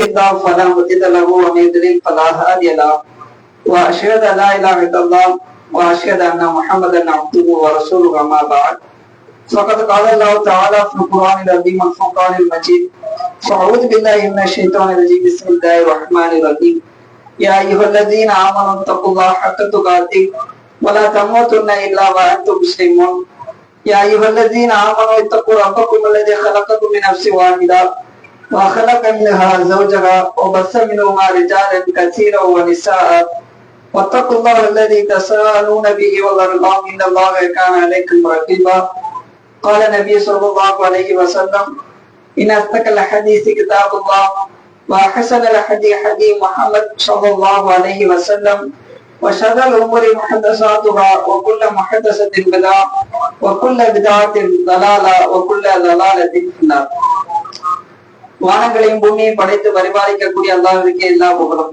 الله فلا مضل له ومن يضلل فلا هادي له. واشهد ان لا اله الا الله واشهد ان محمدا عبده ورسوله اما بعد. فقد قال الله تعالى في القران العظيم والفرقان المجيد. فاعوذ بالله من الشيطان الرجيم. بسم الله الرحمن الرحيم. يا ايها الذين امنوا اتقوا الله حق تقاته ولا تموتن الا وأنتم مسلمون. يا ايها الذين امنوا اتقوا ربكم الذي خلقكم من نفس واحدة وخلق منها زوجها وبث منهما رجالا كثيرا ونساء. واتقوا الله الذي تساءلون به والأرحام. إن الله كان عليكم رقيبا. قال النبي صلى الله عليه وسلم إن أصدق الحديث كتاب الله وأحسن الحديث حديث محمد صلى الله عليه وسلم. وشر الأمور محدثاتها وكل محدثة بدعة وكل بدعة ضلالة وكل ضلالة في النار. வானங்களையும் பூமியையும் படைத்து பரிபாலிக்கக்கூடிய அல்லாவிற்கே எல்லா புகழும்.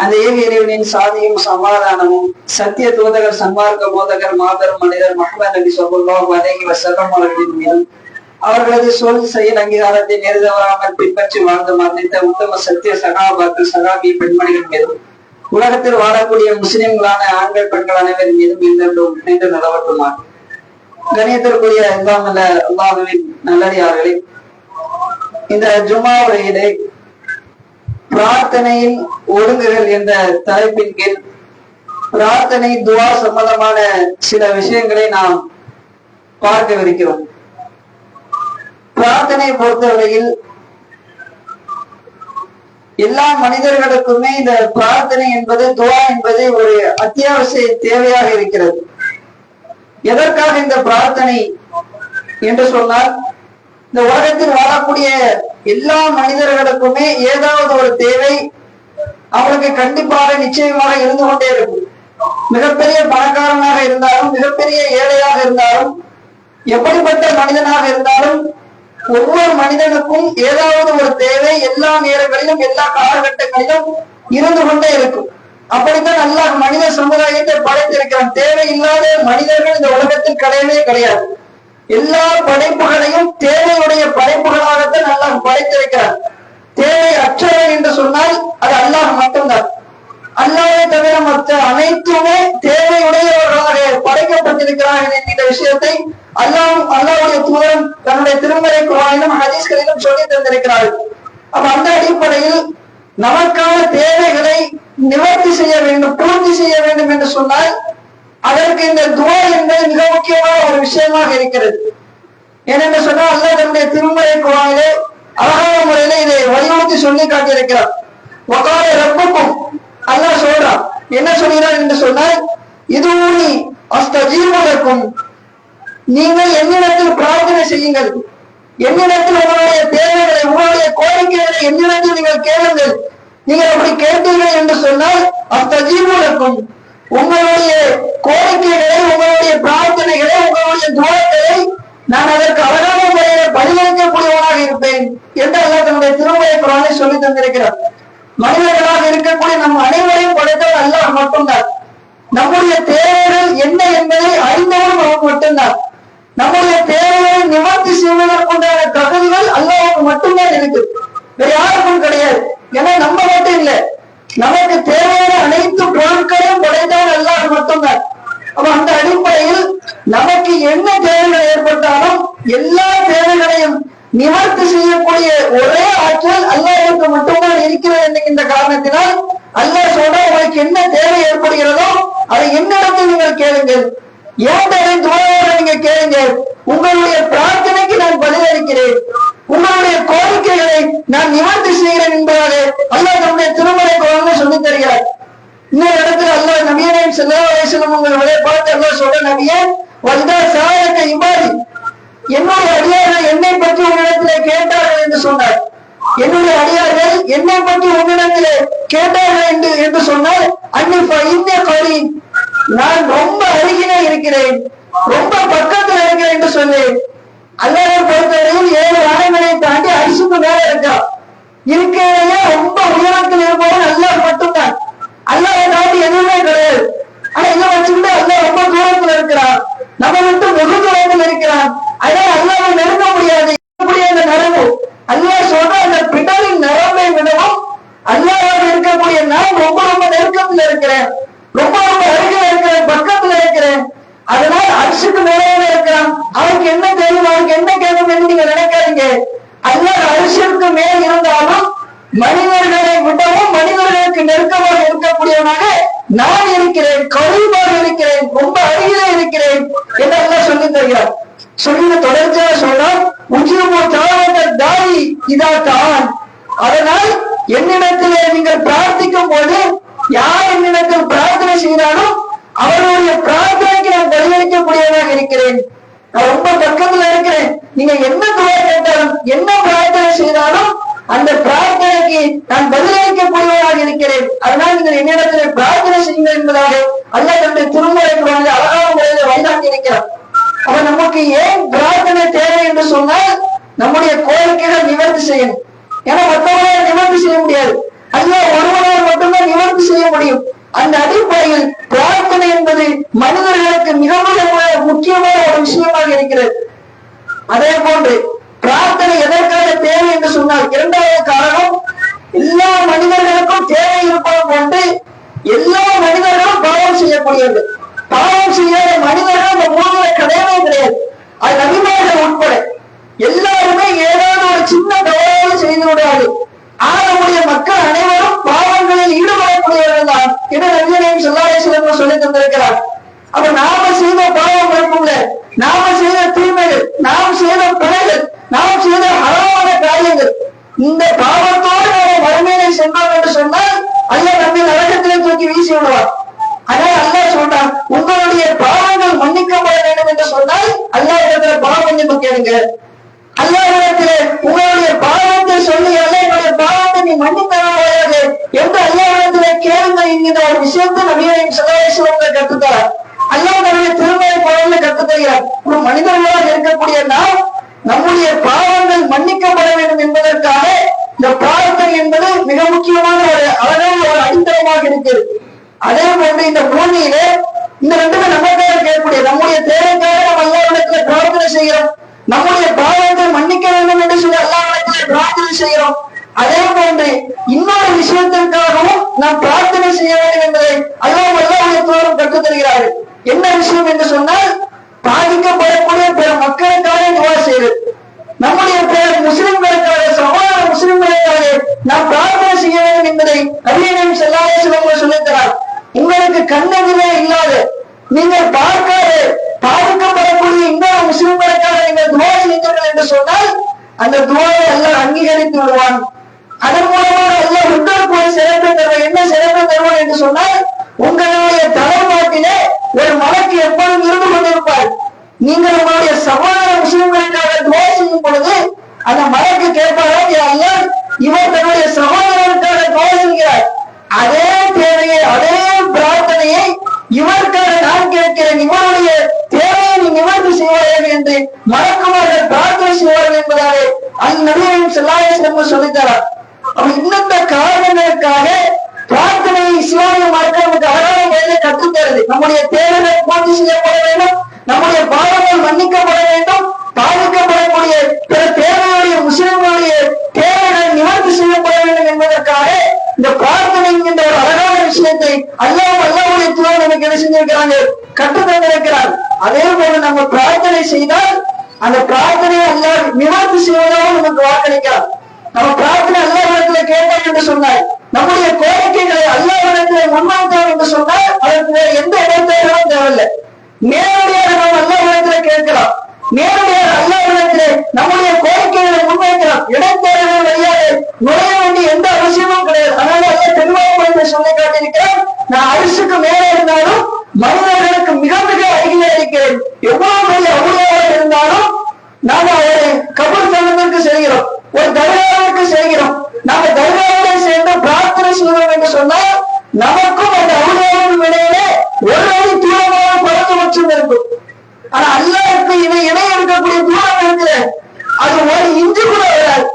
அந்த ஏக இறைவனின் சாதியும் சமாதானமும் சத்திய தூதகர் சன்மார்க்க போதகர் மாபெரும் மனிதர் முகமது நபி சொல்லுவோம் அலைஹி வஸல்லம் அவர்களின் மீதும் அவர்களது சொல் செயல் அங்கீகாரத்தை நேர்தவராமல் பின்பற்றி வாழ்ந்து மறந்த உத்தம சத்திய சகாபாக்கள் சகாபி பெண்மணிகள் மீதும் உலகத்தில் வாழக்கூடிய முஸ்லிம்களான ஆண்கள் பெண்கள் அனைவரின் மீதும் என்றென்றும் இணைந்து நிலவட்டுமா கணியத்திற்குரிய எல்லாம் அல்ல அல்லாஹுவின் நல்லடியார்களே இந்த ஜுமா உரையிலே பிரார்த்தனையின் ஒழுங்குகள் என்ற தலைப்பின் கீழ் பிரார்த்தனை துவா சம்பந்தமான சில விஷயங்களை நாம் பார்க்கவிருக்கிறோம். பிரார்த்தனை பொறுத்தவரையில் எல்லா மனிதர்களுக்குமே இந்த பிரார்த்தனை என்பது துவா என்பது ஒரு அத்தியாவசிய தேவையாக இருக்கிறது. எதற்காக இந்த பிரார்த்தனை என்று சொன்னால் இந்த உலகத்தில் வாழக்கூடிய எல்லா மனிதர்களுக்குமே ஏதாவது ஒரு தேவை அவளுக்கு கண்டிப்பாக நிச்சயமாக இருந்து கொண்டே இருக்கும். மிகப்பெரிய பணக்காரனாக இருந்தாலும் மிகப்பெரிய ஏழையாக இருந்தாலும் எப்படிப்பட்ட மனிதனாக இருந்தாலும் ஒவ்வொரு மனிதனுக்கும் ஏதாவது ஒரு தேவை எல்லா நேரங்களிலும் எல்லா காலகட்டங்களிலும் இருந்து கொண்டே இருக்கும். அப்படித்தான் அல்லாஹ் மனித சமுதாயத்தை படைத்திருக்கிறான். தேவை இல்லாத மனிதர்கள் இந்த உலகத்தில் கிடையவே கிடையாது. எல்லா படைப்புகளையும் தேவையுடைய படைப்புகளாகத்தான் அல்லாஹ் படைத்திருக்கிறார் தேவை அற்றவை என்று சொன்னால் அது அல்லாஹ் மட்டும்தான். அல்லாஹை தவிர மற்ற அனைத்துமே தேவையுடையவர்களாக படைக்கப்பட்டிருக்கிறார்கள் என்கிற விஷயத்தை அல்லாஹ் அல்லாவுடைய தூரம் தன்னுடைய திருமறை குரானிலும் ஹதீஸ்களிலும் சொல்லி தந்திருக்கிறார்கள். அப்ப அந்த அடிப்படையில் நமக்கான தேவைகளை நிவர்த்தி செய்ய வேண்டும் பூர்த்தி செய்ய வேண்டும் என்று சொன்னால் அதற்கு இந்த துவா என்பது மிக முக்கியமான ஒரு விஷயமாக இருக்கிறது. ஏனென்று சொன்னால் அல்ல தன்னுடைய திருமறை குழாயிலே அழகான முறையில இதை வலியுறுத்தி சொல்லி காட்டியிருக்கிறார். ஒகால ரப்புக்கும் அல்லாஹ் சொல்றான். என்ன சொல்கிறார் என்று சொன்னால் இது ஊனி அஸ்தஜீவதற்கும் நீங்கள் என்னிடத்தில் பிரார்த்தனை செய்யுங்கள். என்னிடத்தில் உங்களுடைய தேவைகளை உங்களுடைய கோரிக்கைகளை என்னிடத்தில் நீங்கள் கேளுங்கள். நீங்கள் அப்படி கேட்டீர்கள் என்று சொன்னால் அஸ்தஜீவதற்கும் உங்களுடைய கோரிக்கைகளை உங்களுடைய பிரார்த்தனைகளை உங்களுடைய துவாக்களை நான் அதற்கு அழகான முறையில பதிலளிக்கக்கூடியவனாக இருப்பேன் என்று அல்ல தன்னுடைய திருமலை குரானை சொல்லி தந்திருக்கிறார். மனிதர்களாக இருக்கக்கூடிய நம் அனைவரையும் படைத்தவர் அல்லாஹ் மட்டும்தான். நம்முடைய தேவைகள் என்ன என்பதை அறிந்தவரும் அவன் மட்டும்தான். நம்முடைய தேவைகளை நிவர்த்தி செய்வதற்குண்டான தகுதிகள் அல்லாவுக்கு மட்டும்தான் இருக்கு. வேற யாருக்கும் கிடையாது. ஏன்னா நம்ம மட்டும் இல்லை. நமக்கு தேவையான அனைத்து பொருட்களையும் அப்ப அந்த அடிப்படையில் நமக்கு என்ன தேவைகள் ஏற்பட்டாலும் எல்லா தேவைகளையும் நிவர்த்தி செய்யக்கூடிய ஒரே ஆற்றல் அல்லாஹுக்கு மட்டும்தான் இருக்கிறது என்கின்ற காரணத்தினால் அல்லாஹ் சொல்ற உங்களுக்கு என்ன தேவை ஏற்படுகிறதோ அதை என்னிடத்தில் நீங்கள் கேளுங்கள். ஏன் துணையோட நீங்க கேளுங்க உங்களுடைய பிரார்த்தனைக்கு நான் பதிலளிக்கிறேன். உங்களுடைய கோரிக்கைகளை நான் நிவர்த்தி செய்கிறேன் என்பதாக அல்லாஹ் நம்முடைய திருமலை குழந்தை சொல்லி தருகிறார் இன்னொரு சின்ன வயசுல உங்களை பார்த்து எல்லாம் சொல்ற நபியே வந்தா சாயக்க இபாதி என்னுடைய அடியார்கள் என்னை பற்றி உன்னிடத்திலே கேட்டார்கள் என்று சொன்னார். என்னுடைய அடியார்கள் என்னை பற்றி உன்னிடத்திலே கேட்டார்கள் என்று என்று சொன்னால் அன்னிப்பா இந்த காரி நான் ரொம்ப அருகிலே இருக்கிறேன் ரொம்ப பக்கத்தில் இருக்கிறேன் என்று சொன்னேன். அல்லாத பொறுத்தவரையில் ஏழு ஆணைகளை தாண்டி அரிசுக்கு மேல இருக்கா? இருக்கிறதையே ரொம்ப உயரத்தில் இருப்பவன் அல்லாஹ் மட்டும்தான். அல்லாஹ் தாண்டி எதுவுமே கிடையாது. ஆனா இதை வச்சுக்கிட்டு அல்ல ரொம்ப தூரத்துல இருக்கிறான். நம்ம விட்டு வெகு தூரத்துல இருக்கிறான். அதனால அல்லாவை நெருங்க முடியாது. எப்படி அந்த நரம்பு. அல்லாஹ் சொல்ற அந்த பிடரின் நரம்பை விடவும் அல்லாவோட இருக்கக்கூடிய நான் ரொம்ப ரொம்ப நெருக்கத்துல இருக்கிறேன். ரொம்ப அதனால் நீங்கள் என்னிடத்தில் பிரார்த்தனை செய்யுங்கள் என்பதாக அல்ல தன்னுடைய திருமுறைக்கு வந்து அழகான முறையில் வழிகாட்டி இருக்கிறார். அப்ப நமக்கு ஏன் பிரார்த்தனை தேவை என்று சொன்னால் நம்முடைய கோரிக்கைகளை நிவர்த்தி செய்யணும். ஏன்னா மற்றவர்களால் நிவர்த்தி செய்ய முடியாது. அல்லாஹ் ஒருவரால் மட்டும்தான் நிவர்த்தி செய்ய முடியும். அந்த அடிப்படையில் பிரார்த்தனை என்பது மனிதர்களுக்கு மிக மிக முக்கியமான ஒரு விஷயமாக இருக்கிறது. அதே போன்று பிரார்த்தனை எதற்காக தேவை என்று சொன்னால் இரண்டாவது காரணம் எல்லா மனிதர்களுக்கும் தேவை இருப்பது போன்று எல்லா மனிதர்களும் பாவம் செய்யக்கூடியது. பாவம் செய்யாத மனிதர்கள் அந்த பூமியில கிடையவே கிடையாது. அது நபிமார்கள் உட்பட எல்லாருமே ஏதாவது ஒரு சின்ன தவறாவது செய்து விடாது ஆகக்கூடிய மக்கள் அனைவரும் பாவங்களில் ஈடுபடக்கூடியவர்கள் தான். என்று நபிகளையும் சொல்லாதேஸ்வரம் சொல்லி தந்திருக்கிறார்? அப்ப நாம செய்த பாவம் இருக்கும்ல? நாம செய்த தீமைகள் நாம் செய்த பிழைகள் நாம் செய்த ஹராமான காரியங்கள் இந்த பாவத்தோடு நாம சென்றோம் என்று சொன்னால் ஐயா நம்மை நரகத்திலே தூக்கி வீசி விடுவார். ஆனால் அல்லா சொல்றான் உங்களுடைய பாவங்கள் மன்னிக்கப்பட வேண்டும் என்று சொன்னால் அல்லா இடத்துல பாவம் மன்னிப்பு கேளுங்க. அல்லாஹ்விடத்திலே உங்களுடைய பாவத்தை சொல்லி அல்ல என்னுடைய பாவத்தை நீ மன்னித்தராக என்று அல்லாஹ்விடத்திலே கேளுங்க என்கிற ஒரு விஷயத்தை நபியையும் சதாசிவங்களை கற்றுத்தார் அல்லா நம்முடைய திருமையை குழந்தை கற்றுத்தருகிறார். ஒரு மனிதர்களாக இருக்கக்கூடிய நாம் நம்முடைய பாவங்கள் மன்னிக்கப்பட வேண்டும் என்பதற்காக இந்த பிரார்த்தனை என்பது மிக முக்கியமான ஒரு அழகான ஒரு அடித்தளமாக இருக்கிறது. அதே போன்று இந்த பூமியிலே இந்த ரெண்டுமே நமக்காக கேட்கக்கூடிய நம்முடைய தேவைக்காக நம்ம அல்லாவிடத்துல பிரார்த்தனை செய்கிறோம். நம்முடைய பாவத்தை மன்னிக்க வேண்டும் என்று சொல்லி அல்லாவிடத்துல பிரார்த்தனை செய்கிறோம் அதே போன்று இன்னொரு விஷயத்திற்காகவும் நாம் பிரார்த்தனை செய்ய வேண்டும் என்பதை அல்லாஹ் அல்லாஹ் கற்றுத் தருகிறார்கள் என்ன விஷயம் என்று சொன்னால் பாதிக்கப்படக்கூடிய பிற மக்களுக்காக துவா செய்வது நம்முடைய பேர் முஸ்லிம்களுக்காக சகோதர முஸ்லிம்களுக்காக நாம் பிரார்த்தனை செய்ய வேண்டும் என்பதை அரியணையும் செல்லாத சிலவங்க சொல்லித்தரார் உங்களுக்கு கண்ணெதிரே இல்லாத நீங்கள் பார்க்காத பாதிக்கப்படக்கூடிய இன்னொரு முஸ்லிம்களுக்காக நீங்கள் துவா செய்தீர்கள் என்று சொன்னால் அந்த துவாவை எல்லாம் அங்கீகரித்து விடுவான் அதன் மூலமாக எல்லாம் உங்களுக்கு ஒரு சிறப்பு தருவான் என்ன சிறப்பு தருவான் என்று சொன்னால் உங்களுடைய தலைமாட்டிலே ஒரு மலக்கு எப்பொழுதும் இருந்து கொண்டிருப்பார் நீங்கள் உங்களுடைய சகோதர முஸ்லிம்களுக்காக துவா செய்யும் பொழுது அந்த மலக்கு கேட்பாரா ஐயா இவர் தன்னுடைய சகோதரருக்காக துவா செய்கிறார் அதே தேவையை அதே பிரார்த்தனையை இவருக்காக நான் கேட்கிறேன் இவருடைய தேவையை நீ நிவர்த்தி செய்வார்கள் என்று மறக்குமார்கள் பிரார்த்தனை செய்வார்கள் என்பதாக அந்நபியும் செல்லாய சொல்லித்தரார். அப்ப இன்னந்த காரணங்களுக்காக பிரார்த்தனை இஸ்லாமிய மார்க்கம் அழகான முறையில் கற்றுத்தருது நம்முடைய தேவைகள் பூர்த்தி செய்யப்பட வேண்டும். நம்முடைய பாவங்கள் மன்னிக்கப்பட வேண்டும். பாதிக்கப்படக்கூடிய பிற தேவையுடைய முஸ்லிம்களுடைய தேவைகள் நிவர்த்தி செய்யப்பட வேண்டும் என்பதற்காக இந்த பிரார்த்தனை என்கின்ற ஒரு அழகான விஷயத்தை அல்லாமல் அல்லாவுடைய தூரம் நமக்கு என்ன செஞ்சிருக்கிறாங்க கற்று தந்திருக்கிறார் அதே போல நம்ம பிரார்த்தனை செய்தால் அந்த பிரார்த்தனையை அல்லாஹ் நிவர்த்தி செய்வதாக நமக்கு வாக்களிக்கிறார். நம்ம பிரார்த்தனை அல்லாஹிடத்துல கேட்டோம் என்று சொன்னார் நம்முடைய கோரிக்கைகளை அல்லாஹிடத்துல முன்வைத்தோம் என்று சொன்னால் அதற்கு வேற எந்த இடைத்தேர்தலும் தேவையில்லை. நேரடியாக நாம் அல்லாஹிடத்துல கேட்கிறோம் நேரடியாக அல்லாஹிடத்துல நம்முடைய கோரிக்கைகளை முன்வைக்கிறோம் இடைத்தேர்தல் வழியாக நுழைய வேண்டிய எந்த அவசியமும் கிடையாது. அதனால அல்ல தெளிவாக சொல்லி காட்டியிருக்கிறேன். நான் அரிசுக்கு மேலே இருந்தாலும் மனிதர்களுக்கு மிக மிக அருகிலே இருக்கிறேன். எவ்வளவு பெரிய அவுளியாக இருந்தாலும் நாம ஒரு கபர் தலத்திற்கு செல்கிறோம். ஒரு தர்காவிற்கு செல்கிறோம். நாம தர்காவிலே சேர்ந்து பிரார்த்தனை செய்வோம் என்று சொன்னால் நமக்கும் அந்த அவுளியாவுக்கும் இடையிலே ஒரு அடி தூரமாக குறைந்தபட்சம் இருக்கும். ஆனா அல்லாவுக்கு இணை இணை தூரம் இருக்குது அது ஒரு இன்ச்சு கூட வராது.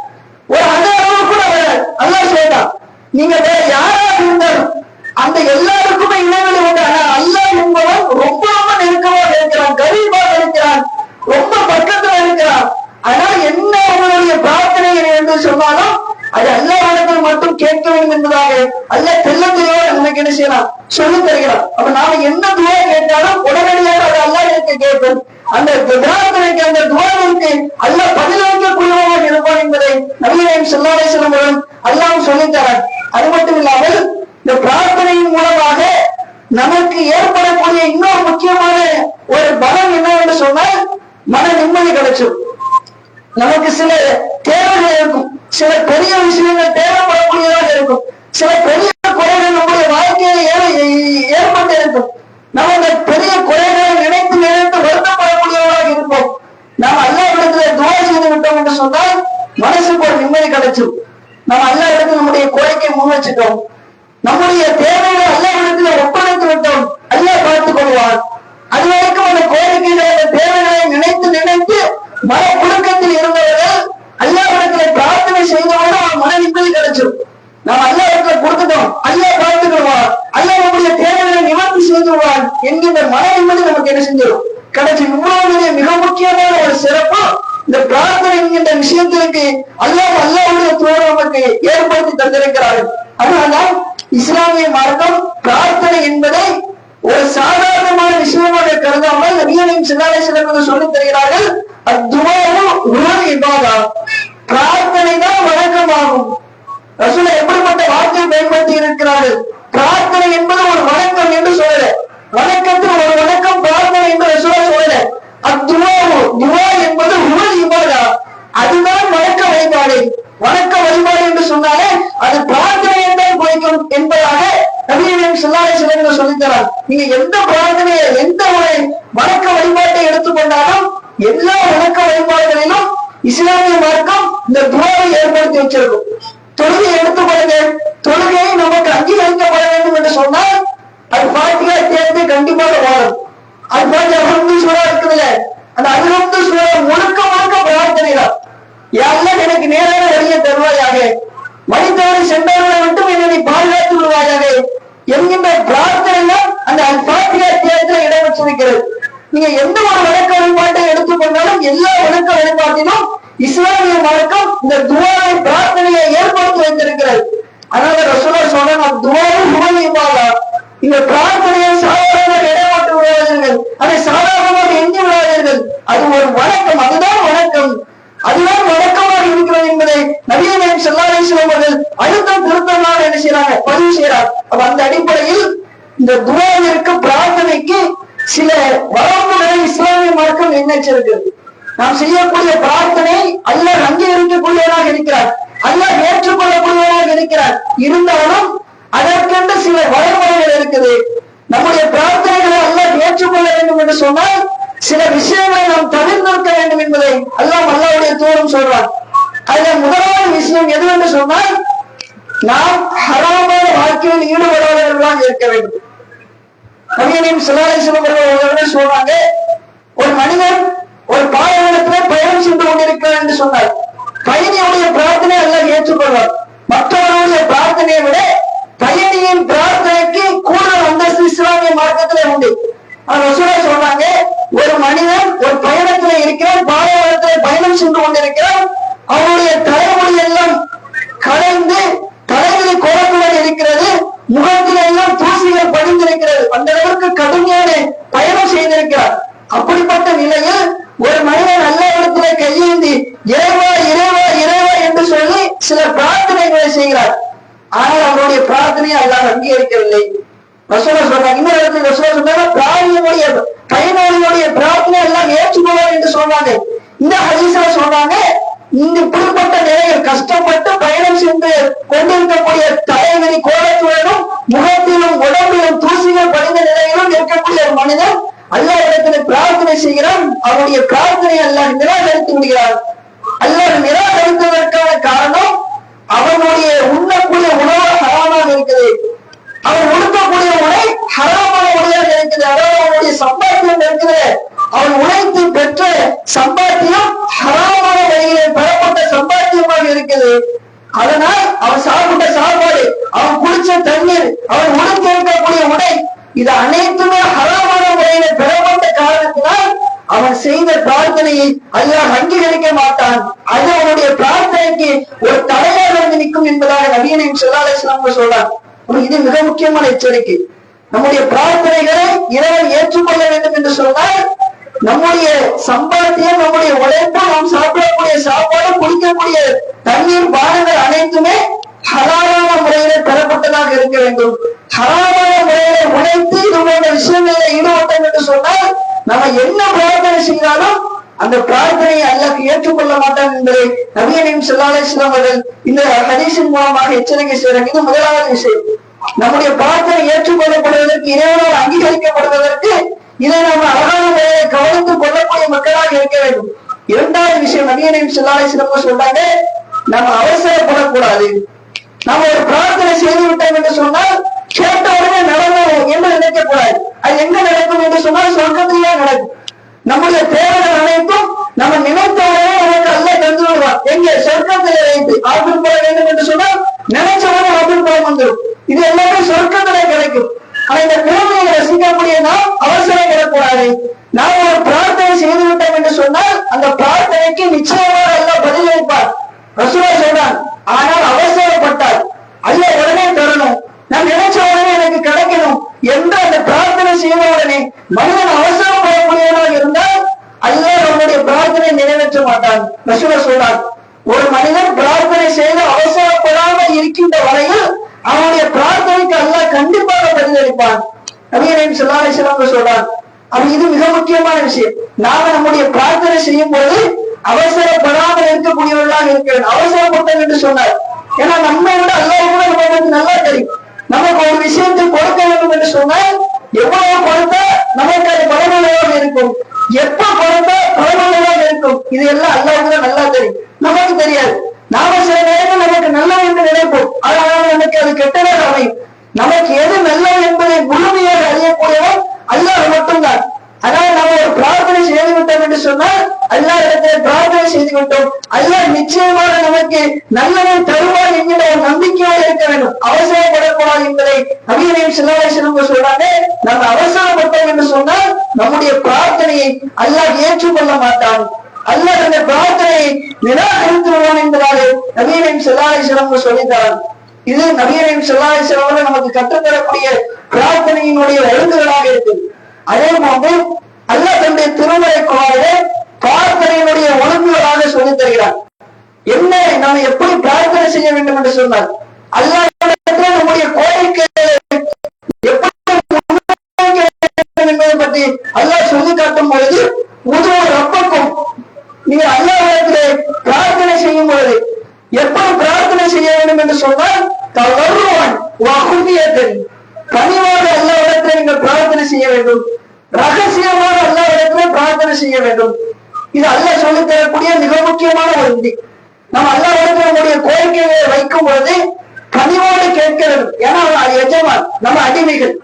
ஒரு அரை கூட வராது. அல்லாஹ் சொல்றான் நீங்க வேற யாரா இருந்தாலும் அந்த எல்லாருக்குமே இடைவெளி உண்டு. ஆனா அல்லாஹ் என்பவன் ரொம்ப ரொம்ப நெருக்கமாக இருக்கிறான் கரீபாக இருக்கிறான் ரொம்ப பக்கத்துல இருக்கிறான். ஆனா என்ன அவனுடைய பிரார்த்தனை என்று சொன்னாலும் அது அல்லாஹ்விடத்தில் மட்டும் கேட்க வேண்டும் என்பதாக அல்ல தெல்ல தெளிவாக நமக்கு என்ன செய்யலாம் சொல்லி தருகிறான். அப்ப நாம என்ன துவா கேட்டாலும் உடனடியாக அது அல்லாஹ் கேட்போம் அந்த பிரார்த்தனைக்கு அந்த துவாவிற்கு அல்ல பதிலளிக்கக்கூடியவமாக இருப்பான் என்பதை நபியம் சொல்லாலே செல்லும் அல்லாஹ் சொல்லித்தரான் அது மட்டும் இல்லாமல் இந்த பிரார்த்தனையின் மூலமாக நமக்கு ஏற்படக்கூடிய இன்னொரு முக்கியமான ஒரு பலம் என்னவென்று சொன்னால் மன நிம்மதி கிடைச்சிடும் நமக்கு சில தேவைகள் இருக்கும். சில பெரிய விஷயங்கள் தேவைப்படக்கூடியதாக இருக்கும். சில பெரிய குறைகள் நம்முடைய வாழ்க்கையில ஏற்பட்டு இருக்கும். நம்ம அந்த பெரிய குறைகளை நினைத்து நினைத்து வருத்தம் இருப்போம். நாம் அல்லாவிடத்துல துவா செய்து விட்டோம் என்று சொன்னால் மனசுக்கு ஒரு நிம்மதி கிடைச்சிடும் நம்ம இடத்துல நம்முடைய கோரிக்கை முன் வச்சுட்டோம் நம்முடைய தேவைகளை அல்லாவிடத்துல ஒப்படைத்து விட்டோம். அல்லாஹ் பார்த்துக் கொள்வார். அது வரைக்கும் அந்த கோரிக்கைகளை தேவைகளை நினைத்து நினைத்து மன புழுக்கத்தில் இருந்தவர்கள் அல்லாவிடத்துல பிரார்த்தனை செய்தவங்க அவன் மன நிம்மதி கிடைச்சிடும் நாம் அல்லாவிடத்துல கொடுத்துட்டோம். அல்லா பார்த்துக் கொள்வார். அல்லாஹ் நம்முடைய தேவைகளை நிவர்த்தி செய்துவார் என்கின்ற மன நிம்மதி நமக்கு என்ன செஞ்சிடும் கடைசி மூணாவது மிக முக்கியமான ஒரு சிறப்பு இந்த பிரார்த்தனை என்கின்ற விஷயத்திற்கு அல்லாஹ் அல்லாவுடைய தோடு நமக்கு ஏற்படுத்தி தந்திருக்கிறார்கள் அதனால்தான் இஸ்லாமிய மார்க்கம் பிரார்த்தனை என்பதை ஒரு சாதாரணமான விஷயமாக கருதாமல் நபியனையும் சில்லாலை சிலர்கள் சொல்லித் தருகிறார்கள். அத்துவாவும் உணவு இபாதா. பிரார்த்தனை தான் வழக்கமாகும். ரசூலை எப்படிப்பட்ட வார்த்தையை பயன்படுத்தி இருக்கிறார்கள்? பிரார்த்தனை என்பது ஒரு வணக்கம் என்று நீங்க எந்த பிரார்த்தனைய எந்த ஒரு வணக்க வழிபாட்டை எடுத்துக்கொண்டாலும் எல்லா வணக்க வழிபாடுகளிலும் இஸ்லாமிய மார்க்கம் இந்த துவாவை ஏற்படுத்தி வச்சிருக்கும். தொழுகை எடுத்துக்கொள்ளுங்க தொழுகையை நமக்கு அங்கீகரிக்கப்பட வேண்டும் என்று சொன்னால் அது பாத்தியா தேர்ந்து கண்டிப்பாக வாழும். அது பாட்டி அகமது சூழா இருக்குதுல்ல? அந்த அகமது சூழா முழுக்க முழுக்க பிரார்த்தனை தான் எல்லாம் எனக்கு நேரான வழியை தருவாயாக. மனிதவரை சென்றவர்களை மட்டும் என்னை பாதுகாத்து விடுவாயாக. என்கின்ற பிரார்த்தனை அந்த பாத்தியா இடம் வச்சிருக்கிறது. நீங்க எந்த ஒரு வழக்க வழிபாட்டை எடுத்துக்கொண்டாலும் எல்லா வழக்க வழிபாட்டிலும் இஸ்லாமிய மார்க்கம் இந்த துவாவை பிரார்த்தனையை ஏற்படுத்தி வைத்திருக்கிறது. அதனால ரசூலா சொல்றாங்க துவாவும் உபயோகிப்பாங்க இந்த பிரார்த்தனை சாதாரணமாக இடமாட்டு விடாதீர்கள் அதை சாதாரணமாக எண்ணி விடாதீர்கள் அது ஒரு வணக்கம் அதுதான் வணக்கம் அதுதான் வணக்கமாக இருக்கிறது என்பதை நவீன நாயம் செல்லாதீஸ்வரம் அவர்கள் அழுத்தம் திருத்தமாக என்ன செய்யறாங்க பதிவு செய்யறார் அப்ப அந்த அடிப்படையில் இந்த துவாவிற்கு பிரார்த்தனைக்கு சில வரம்புகளை இஸ்லாமிய மார்க்கம் நிர்ணயிச்சிருக்கிறது நாம் செய்யக்கூடிய பிரார்த்தனை அல்லாஹ் அங்கீகரிக்கக்கூடியவராக இருக்கிறார். அல்லாஹ் ஏற்றுக்கொள்ளக்கூடியவராக இருக்கிறார். இருந்தாலும் அதற்கென்று சில வரைமுறைகள் இருக்குது. நம்முடைய பிரார்த்தனைகளை அல்லாஹ் ஏற்றுக்கொள்ள வேண்டும் என்று சொன்னால் சில விஷயங்களை நாம் தவிர்த்திருக்க வேண்டும் என்பதை அல்லாம் அல்லாவுடைய தூரம் சொல்றார். அதுல முதலாவது விஷயம் எதுவென்று சொன்னால் நாம் ஹராமான வாழ்க்கையில் ஈடுபடுவதற்காக இருக்க வேண்டும். நவீனம் சிலாலை சிவபெருமான் சொல்றாங்க ஒரு மனிதன் ஒரு பாலைவனத்திலே பயணம் சென்று கொண்டிருக்கிறார் என்று சொன்னார். பயணியுடைய பிரார்த்தனை எல்லாம் ஏற்றுக்கொள்வார். மற்றவர்களுடைய பிரார்த்தனையை விட பயணியின் பிரார்த்தனைக்கு கூடுதல் அந்தஸ்து இஸ்லாமிய மார்க்கத்திலே உண்டு. ரசூலா சொன்னாங்க ஒரு மனிதன் ஒரு பயணத்துல இருக்கிறான் பாலைவனத்திலே பயணம் சென்று கொண்டிருக்கிறான். அவனுடைய தலைமொழி எல்லாம் கலைந்து தலைகளில் குழம்புகள் இருக்கிறது முகத்தில் எல்லாம் தூசிகள் படிந்திருக்கிறது அந்த அளவுக்கு கடுமையான பயணம் செய்திருக்கிறார். அப்படிப்பட்ட நிலையில் ஒரு மனிதன் நல்ல இடத்துல கையேந்தி இறைவா இறைவா இறைவா என்று சொல்லி சில பிரார்த்தனைகளை செய்கிறார். ஆனால் அவருடைய பிரார்த்தனையை அல்லாஹ் அங்கீகரிக்கவில்லை. ரசூலா சொல்றாங்க இன்னொரு இடத்துல ரசூலா சொன்னாங்க பிராணியுடைய பயனாளிகளுடைய பிரார்த்தனை எல்லாம் ஏற்றுக்கொள்வார் என்று சொன்னாங்க. இந்த ஹதீஸ்ல சொன்னாங்க இந்த இப்படிப்பட்ட நிலையில் கஷ்டப்பட்டு பயணம் சென்று கொண்டிருக்கக்கூடிய தலைவரி கோலத்துடனும் முகத்திலும் உடம்பிலும் தூசிகள் படிந்த நிலையிலும் இருக்கக்கூடிய ஒரு மனிதன் அல்லாஹ் இடத்துல பிரார்த்தனை செய்கிறான். அவனுடைய பிரார்த்தனை அல்லாஹ் நிராகரித்து விடுகிறான். அல்லாஹ் நிராகரித்ததற்கான காரணம் அவனுடைய உண்ணக்கூடிய உணவு ஹராமாக இருக்குது. அவன் உடுக்கக்கூடிய உடை ஹராமான உடையாக இருக்குது. அதாவது அவனுடைய சம்பாத்தியம் இருக்குது. அவன் உழைத்து பெற்ற சம்பாத்தியம் ஹராமான வழியிலே பெறப்பட்ட சம்பாத்தியமாக இருக்குது. அதனால் அவன் சாப்பிட்ட சாப்பாடு அவன் குடிச்ச தண்ணீர் அவன் உடுத்தி இருக்கக்கூடிய உடை இது அனைத்துமே ஹராமான முறையில பெறப்பட்ட காரணத்தினால் அவன் செய்த பிரார்த்தனையை அல்லாஹ் அங்கீகரிக்க மாட்டான். அது அவனுடைய பிரார்த்தனைக்கு ஒரு தடையாக வந்து நிற்கும் என்பதாக சொல்லாலேஸ்லாம் சொல்றாங்க. சொல்றான் இது மிக முக்கியமான எச்சரிக்கை. நம்முடைய பிரார்த்தனைகளை இறைவன் ஏற்றுக்கொள்ள வேண்டும் என்று சொன்னால் நம்முடைய சம்பாத்தியம் நம்முடைய உழைப்பு நாம் சாப்பிடக்கூடிய சாப்பாடு குடிக்கக்கூடிய தண்ணீர் பானங்கள் அனைத்துமே ஹராமான முறையில பெறப்பட்டதாக இருக்க வேண்டும். ஹராமான முறையில உழைத்து இது போன்ற விஷயங்களில் ஈடுபட்டோம் என்று சொன்னால் நம்ம என்ன பிரார்த்தனை செய்தாலும் அந்த பிரார்த்தனையை அல்லாஹ் ஏற்றுக்கொள்ள மாட்டான் என்பதை நபியனையும் செல்லாலேஸ்லாம் அவர்கள் இந்த ஹதீஸின் மூலமாக எச்சரிக்கை செய்றாங்க இது முதலாவது விஷயம் நம்முடைய பிரார்த்தனை ஏற்றுக்கொள்ளப்படுவதற்கு இறைவனால் அங்கீகரிக்கப்படுவதற்கு இதை நாம் அழகான முறையை கவனித்து கொள்ளக்கூடிய மக்களாக இருக்க வேண்டும். இரண்டாவது விஷயம் நபியனையும் செல்லாலேஸ்லாம் சொல்றாங்க நம்ம அவசரப்படக்கூடாது. நம்ம ஒரு பிரார்த்தனை செய்து விட்டோம் என்று சொன்னால் கேட்ட உடனே நடக்கும் என்று நினைக்க கூடாது அது எங்க நடக்கும் என்று சொன்னால் சொர்க்கத்திலேயே நடக்கும். நம்முடைய தேவைகள் அனைத்தும் நம்ம நினைத்த உடனே நமக்கு அல்ல தந்து விடுவார். எங்க? சொர்க்கத்திலே வைத்து ஆப்பிள் போட வேண்டும் என்று சொன்னால் நினைச்ச உடனே ஆப்பிள் பழம் வந்துடும். இது எல்லாமே சொர்க்கத்திலே கிடைக்கும். ஆனா இந்த பூமியை ரசிக்கக்கூடிய நாம் அவசரம் பெறக்கூடாது நாம் ஒரு பிரார்த்தனை செய்து விட்டோம் என்று சொன்னால் அந்த பிரார்த்தனைக்கு நிச்சயமாக அல்ல பதிலளிப்பார். ரசூலா சொல்றான் ஆனால் அவசரப்பட்டால் அல்ல உடனே தரணும். நான் நினைச்ச உடனே எனக்கு கிடைக்கணும். என்று அந்த பிரார்த்தனை செய்த உடனே மனிதன் அவசரப்படக்கூடியவனாக இருந்தால் அல்ல நம்முடைய பிரார்த்தனை நிறைவேற்ற மாட்டான். ரசூலா சொல்றான் ஒரு மனிதன் பிரார்த்தனை செய்து அவசரப்படாமல் இருக்கின்ற வரையில் அவனுடைய பிரார்த்தனைக்கு அல்லாஹ் கண்டிப்பாக பதிலளிப்பான் நபியரையும் சொல்லாலை சிலவங்க சொல்றான் அப்ப இது மிக முக்கியமான விஷயம். நாம நம்முடைய பிரார்த்தனை செய்யும் பொழுது அவசரப்படாமல் இருக்கக்கூடியவர்களாக இருக்க வேண்டும் என்று சொன்னார். ஏன்னா நம்மை விட அல்லாஹ் கூட நமக்கு நல்லா தெரியும். நமக்கு ஒரு விஷயத்தை கொடுக்க வேண்டும் என்று சொன்னால் எவ்வளவு கொடுத்தா நமக்கு அது பலனுள்ளதாக இருக்கும். எப்ப கொடுத்தா பலனுள்ளதாக இருக்கும்? இது எல்லாம் அல்லாஹ் கூட நல்லா தெரியும். நமக்கு தெரியாது. நாம சில நேரங்கள் நமக்கு நல்லது என்று நினைப்போம். ஆனால் நமக்கு அது கெட்டதாக அமையும். நமக்கு எது நல்லது என்பதை முழுமையாக அறியக்கூடியவர் அல்லாஹ் மட்டும்தான். ஆனால் நம்ம ஒரு பிரார்த்தனை செய்து விட்டோம் என்று சொன்னால் அல்லா இடத்துல பிரார்த்தனை செய்து விட்டோம் அல்லா நிச்சயமாக நமக்கு நல்லதை தருவார் என்கிற ஒரு நம்பிக்கையோடு இருக்க வேண்டும். அவசரப்படக்கூடாது என்பதை அபிநயம் சிலவேசனம் சொல்றாங்க. நம்ம அவசரப்பட்டோம் என்று சொன்னால் நம்முடைய பிரார்த்தனையை அல்லாஹ் ஏற்றுக்கொள்ள மாட்டான். அல்லாஹ் அந்த பிரார்த்தனையை நிராகரித்துவான் என்பதாக நவீனம் செல்லாலேஸ்வரம் சொல்லித்தரான் இது நவீனம் செல்லாலேஸ்வரம் நமக்கு கற்றுத்தரக்கூடிய பிரார்த்தனையினுடைய எழுந்துகளாக இருக்குது. அதே போன்று அல்ல தன்னுடைய திருமலை குழாயிலே பிரார்த்தனையினுடைய ஒழுங்குகளாக சொல்லி தருகிறார். என்ன? நம்ம எப்படி பிரார்த்தனை செய்ய வேண்டும் என்று சொன்னார் அல்லாஹ் நம்முடைய கோரிக்கை எப்படி என்பதை பற்றி அல்லாஹ் சொல்லி காட்டும் பொழுது உதவ ரப்பக்கும். நீங்கள் அல்லாஹிடத்திலே பிரார்த்தனை செய்யும் பொழுது எப்படி பிரார்த்தனை செய்ய வேண்டும் என்று சொன்னால் தவறுவான் வகுதியத்தின் பணிவாக அல்லாவிடத்தில் நீங்கள் பிரார்த்தனை செய்ய வேண்டும். ரகசியமாக அல்லாவிடத்திலே பிரார்த்தனை செய்ய வேண்டும். இது அல்ல சொல்லி தரக்கூடிய மிக முக்கியமான ஒரு விதி. நம்ம அல்லாவிடத்தில் நம்முடைய கோரிக்கையை வைக்கும் பொழுது பணிவோடு கேட்க வேண்டும். ஏன்னா அது எஜமான் நம்ம அடிமைகள்.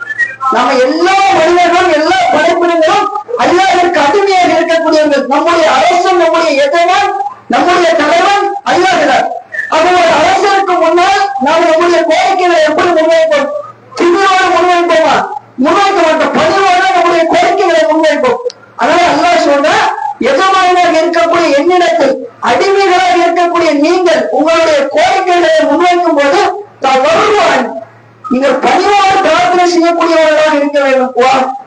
நம்ம எல்லா மனிதர்களும் எல்லா படைப்பினங்களும் அல்லாவிற்கு அடிமையாக இருக்கக்கூடியவர்கள். நம்முடைய அரசன் நம்முடைய எஜமான் நம்முடைய தலைவன் அல்லாகிறார் அது ஒரு அரசருக்கு முன்னால் நாம் நம்முடைய கோரிக்கைகளை எப்படி முன்வைப்போம்? திமிரோடு முன்வைப்போமா. முன்வைக்க மாட்டோம் பணிவோடு நம்முடைய கோரிக்கைகளை முன்வைப்போம். அதனால அல்லா சொல்ற எஜமானாக இருக்கக்கூடிய என்னிடத்தில் அடிமைகளாக இருக்கக்கூடிய நீங்கள் உங்களுடைய கோரிக்கைகளை முன்வைக்கும் போது தவறுவான் நீங்கள் பணிவோடு பிரார்த்தனை செய்யக்கூடியவர்களாக இருக்க வேண்டும். வா-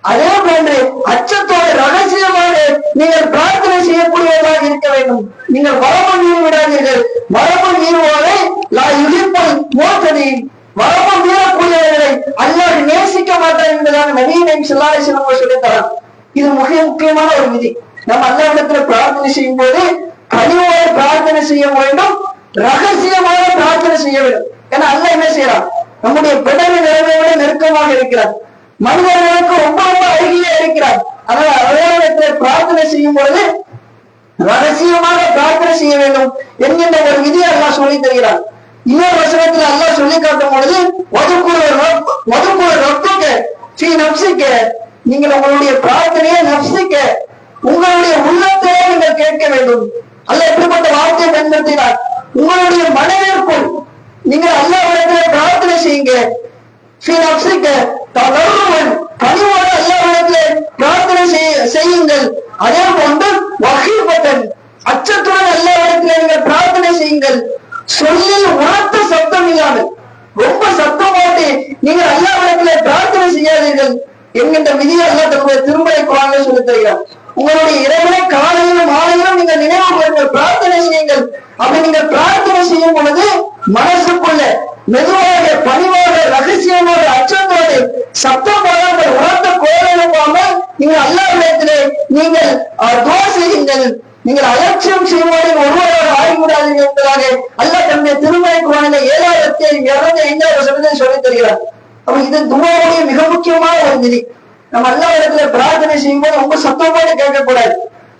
அதே போன்று அச்சத்தோடு ரகசியமாக நீங்கள் பிரார்த்தனை செய்யக்கூடியவர்களாக இருக்க வேண்டும். நீங்கள் வரம்பு நீர் விடாதீர்கள். வரம்பு மீறுவோரை லா வரம்பு மீறக்கூடியவர்களை அல்லாஹ் நேசிக்க மாட்டார் என்பதாக நவீன செல்லாலை சிலம்பு சொல்லித்தரான் இது மிக முக்கியமான ஒரு விதி. நம்ம அல்லாவிடத்துல பிரார்த்தனை செய்யும் போது கனிவோட பிரார்த்தனை செய்ய வேண்டும் ரகசியமாக பிரார்த்தனை செய்ய வேண்டும். ஏன்னா அல்ல என்ன செய்யறான்? நம்முடைய பிடவை நிலைமை விட நெருக்கமாக இருக்கிறார். மனிதர்களுக்கு ரொம்ப ரொம்ப அருகிலே இருக்கிறார். அதனால அல்லாவிடத்துல பிரார்த்தனை செய்யும் பொழுது ரகசியமாக பிரார்த்தனை செய்ய வேண்டும் என்கின்ற ஒரு விதியை எல்லாம் சொல்லி தருகிறார் இன்னொரு வசனத்துல அல்லா சொல்லி காட்டும் பொழுது ஒதுக்குற ஒதுக்குற ரப்புக்க ஸ்ரீ நப்சிக்க நீங்கள் உங்களுடைய பிரார்த்தனையை நப்சிக்க உங்களுடைய உள்ளத்தையே நீங்கள் கேட்க வேண்டும். அல்ல எப்படிப்பட்ட வார்த்தையை பயன்படுத்தினார். உங்களுடைய மனதிற்குள் நீங்கள் அல்லாவிடத்தில் பிரார்த்தனை செய்யுங்க ஸ்ரீ நப்சிக்க தவறுவன் பணிவோடு அல்லாவிடத்தில் பிரார்த்தனை செய்ய- செய்யுங்கள் அதே போன்று வகைப்பட்டன் அச்சத்துடன் அல்லாவிடத்தில் நீங்கள் பிரார்த்தனை செய்யுங்கள் சொல்லி உரத்த சத்தம் இல்லாமல் ரொம்ப சத்தம் போட்டு நீங்கள் அல்லாவிடத்திலே பிரார்த்தனை செய்யாதீர்கள் என்கின்ற விதியை அல்லா தன்னுடைய திருமலை குரான்ல சொல்லி தருகிறார் உங்களுடைய இறைவனை காலையிலும் மாலையிலும் நீங்கள் நினைவு கொள்ளுங்கள் பிரார்த்தனை செய்யுங்கள் அப்படி நீங்கள் பிரார்த்தனை செய்யும் பொழுது மனசுக்குள்ள மெதுவாக பணிவாக ரகசியமாக அச்சத்தோடு சத்தம் போடாமல் உரத்த கோல் எழுப்பாமல் நீங்கள் அல்லாவிடத்திலே நீங்கள் அஹ், துவா செய்யுங்கள் நீங்கள் அலட்சியம் செய்வோடு ஒருவராக ஆகிவிடாதீர்கள் என்பதாக அல்லாஹ் தன்னுடைய திருமலை குரானில ஏழாயிரத்தி இருநூத்தி ஐந்தாவது வசனத்தை சொல்லித் தருகிறார் அப்ப இது துவாவுடைய மிக முக்கியமான ஒரு நிதி நம்ம நல்ல இடத்துல பிரார்த்தனை செய்யும் போது ரொம்ப சத்தம் கேட்கக்கூடாது.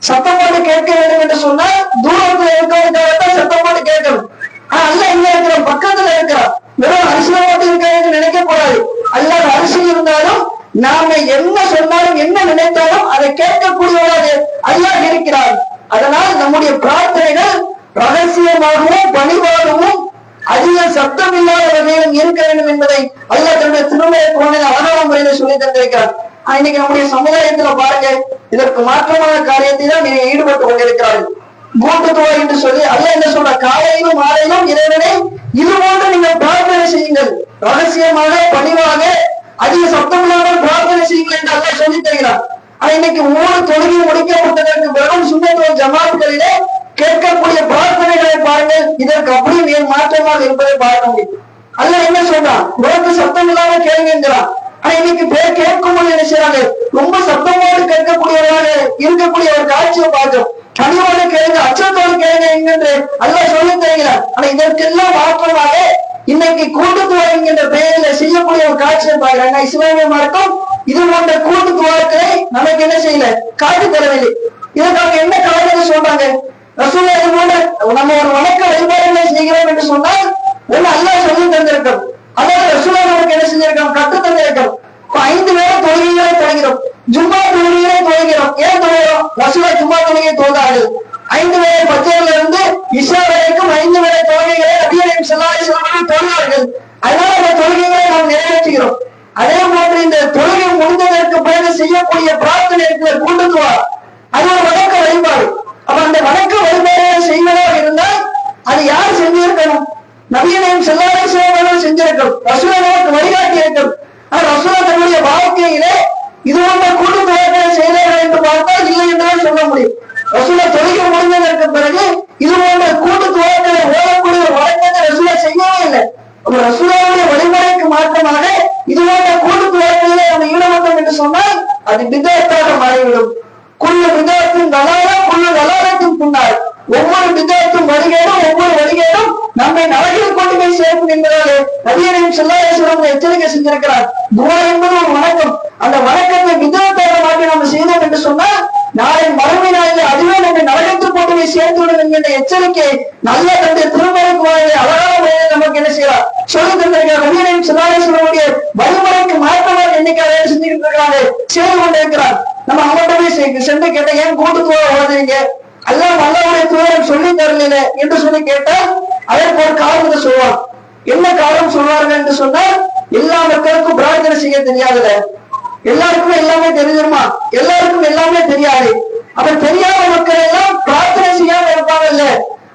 சத்தம் கேட்க வேண்டும் என்று சொன்னா தூரத்துல இருக்கிறவங்க சத்தம் போட்டு கேட்கணும். ஆனா அல்ல எங்க இருக்கிறோம் பக்கத்துல இருக்கிறோம் வெறும் அரிசியில மட்டும் இருக்க நினைக்க கூடாது அல்ல அரிசி இருந்தாலும் நாம என்ன சொன்னாலும் என்ன நினைத்தாலும் அதை கேட்கக்கூடியவராக அல்லாஹ் இருக்கிறார். அதனால் நம்முடைய பிரார்த்தனைகள் ரகசியமாகவும் பணிவாகவும் அதிக சத்தம் இல்லாத வகையிலும் இருக்க வேண்டும் என்பதை அல்லாஹ் தன்னுடைய திருமலை குழந்தை அழகான முறையில சொல்லி தந்திருக்கிறார். இன்னைக்கு நம்முடைய சமுதாயத்துல பாருங்க இதற்கு மாற்றமான காரியத்தை தான் நீங்க ஈடுபட்டு கொண்டிருக்கிறார்கள். கூட்டுத்துவா என்று சொல்லி அல்ல என்ன சொல்ற காலையிலும் மாலையிலும் இறைவனே இது போன்று நீங்கள் பிரார்த்தனை செய்யுங்கள். ரகசியமாக பணிவாக அதிக சத்தம் இல்லாமல் பிரார்த்தனை செய்யுங்கள் என்று அல்ல சொல்லி தருகிறார் ஆனா இன்னைக்கு ஒவ்வொரு தொழுகை முடிக்கப்பட்டதற்கு பிறகும் சுண்ணத்துவ ஜமாத்களிலே கேட்கக்கூடிய பிரார்த்தனைகளை பாருங்கள். இதற்கு அப்படியே மேல் மாற்றமாக இருப்பதை பார்க்க முடியும். அல்ல என்ன சொல்றான்? உனக்கு சத்தம் இல்லாமல் கேளுங்கிறான் ஆனா இன்னைக்கு பேர் கேட்கும் என்ன செய்யறாங்க ரொம்ப சத்தமோடு கேட்கக்கூடியவராக இருக்கக்கூடிய ஒரு காட்சியை பார்க்கிறோம். கனிவோடு கேளுங்க அச்சத்தோடு கேளுங்க என்கின்ற அல்ல சொல்லி தருகிறார். ஆனா இதற்கெல்லாம் மாற்றமாக இன்னைக்கு கூட்டுத்துவா என்கின்ற பெயரில் செய்யக்கூடிய ஒரு காட்சியை பார்க்கிறாங்க. இஸ்லாமிய மார்க்கம் இது போன்ற கூட்டுத்துவாக்களை நமக்கு என்ன செய்யல? காட்டி தரவில்லை. இதற்காக என்ன காரணம் சொல்றாங்க? ரசூலா இது போன்ற நம்ம ஒரு வணக்க வழிபாடுகளை செய்கிறோம் என்று சொன்னால் ஒண்ணு அல்லா சொல்லி தந்திருக்கிறோம் அதாவது ரசூலா நமக்கு என்ன செஞ்சிருக்கோம் கத்து தந்திருக்கோம் ஐந்து பேரும் தொழுகைகளை தொடங்கிறோம் ஜும்மா தொழுகைகளை தொழுகிறோம். ஏன் தொழுகிறோம்? ரசூலா ஜும்மா தொழுகை தொழுதார்கள். ஐந்து வேலை பச்சையில இருந்து இஸ்ரா வரைக்கும் ஐந்து வேலை தொழுகைகளை அபியனையும் செல்லாதி செல்வர்கள் தொழுகிறார்கள் அதனால அந்த தொழுகைகளை நாம் நிறைவேற்றுகிறோம். அதே போன்று இந்த தொழுகை முடிந்ததற்கு பிறகு செய்யக்கூடிய பிரார்த்தனை இருக்கிற கூட்டுத்துவா அது ஒரு வணக்க வழிபாடு. அப்ப அந்த வணக்க வழிபாடு செய்வதாக இருந்தால் அது யார் செஞ்சிருக்கணும்? நவீனம் செல்லாத சேவர்கள் செஞ்சிருக்கணும் ரசூலா நமக்கு வழிகாட்டி இருக்கணும் ஆனா ரசூலா தன்னுடைய வாழ்க்கையிலே இது போன்ற கூட்டுத்துவங்களை செய்தார்கள் என்று பார்த்தால் இல்லை என்றுதான் சொல்ல முடியும். ரசூலா தொழில் முடிந்ததற்கு பிறகு இது போன்ற கூட்டுத்துவங்களை ஓடக்கூடிய வழக்கத்தை ரசூலா செய்யவே இல்லை. அப்ப ரசூலாவுடைய வழிமுறைக்கு மாற்றமாக இது போன்ற கூட்டுத்துவங்களிலே நம்ம ஈடுபட்டோம் என்று சொன்னால் அது விதத்தாக மாறிவிடும். குழு விதத்தின் நலாரம் குழு நலாரத்தின் பின்னால். ஒவ்வொரு விதத்தும் வழிகேடும் ஒவ்வொரு வழிகேடும் நம்மை நரகில் கொண்டு போய் சேர்க்கும் என்பதாலே நபியரையும் செல்லாயசுரம் எச்சரிக்கை செஞ்சிருக்கிறார். துவா என்பது ஒரு வணக்கம். அந்த வணக்கத்தை விதத்தோட மாற்றி நம்ம செய்தோம் என்று சொன்னால் நாளை மறுமை நாளில் அதுவே நம்மை நரகத்தில் கொண்டு போய் சேர்த்து விடும் என்கின்ற எச்சரிக்கை நல்ல தந்தை திருமலைக்கு வாழ்வை அழகான முறையில் நமக்கு என்ன செய்யலாம் சொல்லி தந்திருக்கிறார் நபியரையும் செல்லாதேஸ்வரனுடைய வழிமுறைக்கு மாற்றமாக என்னைக்கு செஞ்சுக்கிட்டு இருக்கிறாரு செய்து கொண்டிருக்கிறார். நம்ம அவங்கள்ட்ட போய் சென்று கேட்ட ஏன் கூட்டு போக ஓடுறீங்க எல்லாம் அல்லாவுடைய தூதரன் சொல்லி தரல என்று சொல்லி கேட்டால் அதற்கு ஒரு காரணத்தை சொல்லுவான் என்ன காரணம் சொல்வார்கள் என்று சொன்னால் எல்லா மக்களுக்கும் பிரார்த்தனை செய்ய தெரியாதுல எல்லாருக்கும் எல்லாமே தெரிஞ்சிருமா? எல்லாருக்கும் எல்லாமே தெரியாது. அப்ப தெரியாத மக்கள் எல்லாம் பிரார்த்தனை செய்யாம இருப்பாங்கல்ல.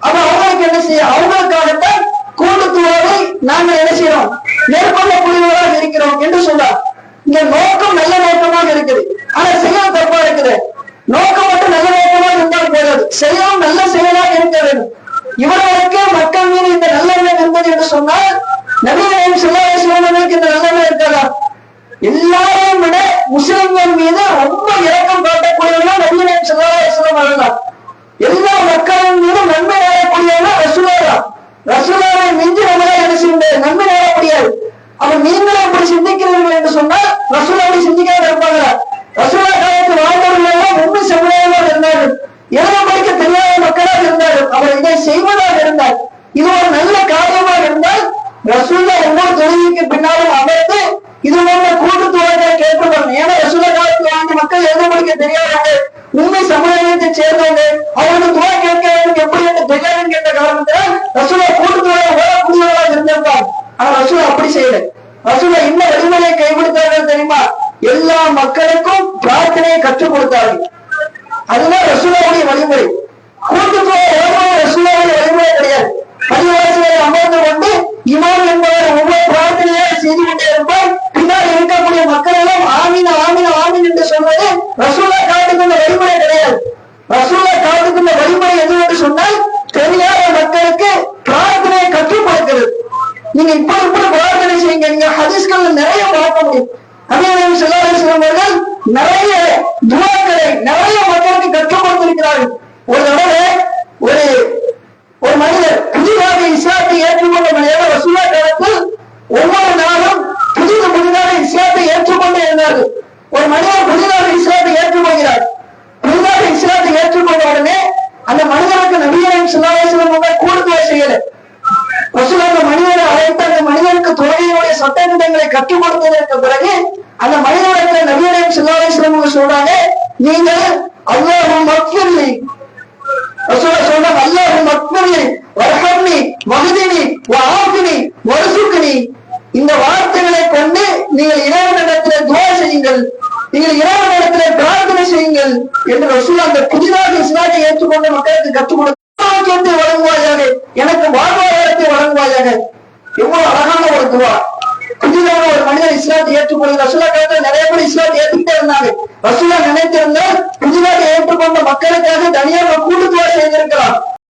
அப்ப அவங்களுக்கு என்ன செய்ய அவங்களுக்காகத்தான் கூட்டுத்துவாவை நாங்கள் என்ன செய்யறோம்? மேற்கொள்ளக்கூடியவராக இருக்கிறோம் என்று சொன்னார். இந்த நோக்கம் நல்ல நோக்கமாக இருக்குது. ஆனா செயல் தப்பா இருக்குது. நோக்கம் மட்டும் நல்ல நோக்கமாக இருந்தால் போதாது. செயலும் நல்ல செயலாக இருக்க வேண்டும். இவர்களுக்கே மக்கள் மீது இந்த நல்லெண்ணம் இருந்தது என்று சொன்னால் நவீன சிவாசனங்களுக்கு இந்த நல்லெண்ணம் இருக்காதா? எல்லாரையும் விட முஸ்லிம்கள் மீது ரொம்ப இரக்கம் காட்டக்கூடியவர்கள் நவீன சிவாசனம் தான் எல்லா மக்களின் மீது நன்மை நேரக்கூடியவர்கள் ரசூலா தான் ரசூலாவை மிஞ்சி நம்மளால என்ன செய்ய முடியாது? நன்மை நேர முடியாது நீங்களும் அப்படி சிந்திக்கிறீர்கள் என்று சொன்னால் ரசூலா அப்படி சிந்திக்காம இருப்பாங்களா ரசூலா காலத்து வாழ்ந்தவர்கள் எல்லாம் உண்மை சமுதாயமாக இருந்தார்கள். எழுத படிக்க தெரியாத மக்களாக இருந்தார்கள். அவர் இதை செய்வதாக இருந்தார். இது ஒரு நல்ல காரியமாக இருந்தால் ரசூலா ஒவ்வொரு தொழுகைக்கு பின்னாலும் அமர்ந்து இது போன்ற கூட்டுத்துவத்தை கேட்கப்படணும் ஏன்னா ரசூலா காலத்தில் வாழ்ந்த மக்கள் எழுத படிக்க தெரியாதவங்க உண்மை சமுதாயத்தை சேர்ந்தவங்க அவங்களுக்கு துவா கேட்க வேண்டும் எப்படி என்று தெரியாது என்ற காரணத்தினால் ரசூலா கூட்டுத்துவரை ஓடக்கூடியவர்களாக இருந்திருப்பார் ஆனா ரசூலா அப்படி செய்யல. ரசூலா என்ன வழிமுறையை கைவிடுத்தார்கள் தெரியுமா? எல்லா மக்களுக்கும் பிரார்த்தனையை கற்றுக் கொடுத்தார்கள். அதுதான் ரசூலாவுடைய வழிமுறை. கூட்டுத்துவ ரசூலாவுடைய வழிமுறை கிடையாது. பள்ளிவாசலை அமர்ந்து கொண்டு இமாம் என்பவர் ஒவ்வொரு பிரார்த்தனையாக செய்து கொண்டே இருப்பார். பின்னால் இருக்கக்கூடிய மக்கள் எல்லாம் ஆமீன ஆமீன ஆமீன் என்று சொல்வது ரசூலா காட்டுக்குள்ள வழிமுறை கிடையாது. ரசூலா காட்டுக்குள்ள வழிமுறை எது என்று சொன்னால் தெரியாத மக்களுக்கு பிரார்த்தனையை கற்றுக் கொடுக்கிறது. நீங்க இப்படி இப்படி பிரார்த்தனை செய்யுங்க. நீங்க ஹதீஸ்கள் நிறைய பார்க்க முடியும். அபிநயம் செல்லாசலம் அவர்கள் நிறைய துவாக்களை நிறைய மக்களுக்கு கற்றுக் கொடுத்திருக்கிறார்கள். ஒரு தடவை ஒரு ஒரு மனிதர் புதிதாக இஸ்லாத்தை ஏற்றுக்கொண்ட மனிதர் வசூலா காலத்தில் ஒவ்வொரு நாளும் புதிது புதிதாக இஸ்லாத்தை ஏற்றுக்கொண்டே இருந்தார்கள். ஒரு மனிதர் புதிதாக இஸ்லாத்தை கொடுத்ததற்கு பிறகு அந்த மனிதனுக்கு நபியுடைய சிலாசலம் சொல்றாங்க நீங்கள் அல்லாஹும் மக்ஃபிர்லி ரசூலா சொல்றாங்க அல்லாஹும் மக்ஃபிர்லி வர்ஹம்னி மகிதினி வஆஃபினி வர்சுக்னி இந்த வார்த்தைகளை கொண்டு நீங்கள் இறைவனிடத்தில் துவா செய்யுங்கள் நீங்கள் இறைவனிடத்தில் பிரார்த்தனை செய்யுங்கள் என்று ரசூலா அந்த புதிதாக இஸ்லாத்தை ஏற்றுக்கொண்ட மக்களுக்கு கற்றுக் கொடுத்து வழங்குவாயாக எனக்கு வாழ்வாதாரத்தை வழங்குவாயாக எவ்வளவு அழகான ஒரு துவா. புதிதாக ஒரு மனிதன் இஸ்லாத்தை ஏற்றுக்கொள்ள ரசூலா காலத்துல நிறைய பேர் இஸ்லாத்தை ஏற்றுக்கிட்டே இருந்தாங்க. ரசூலா நினைத்திருந்தா புதிதாக ஏற்றுக்கொண்ட மக்களுக்காக தனியாக கூட்டு செய்திருக்கலாம்.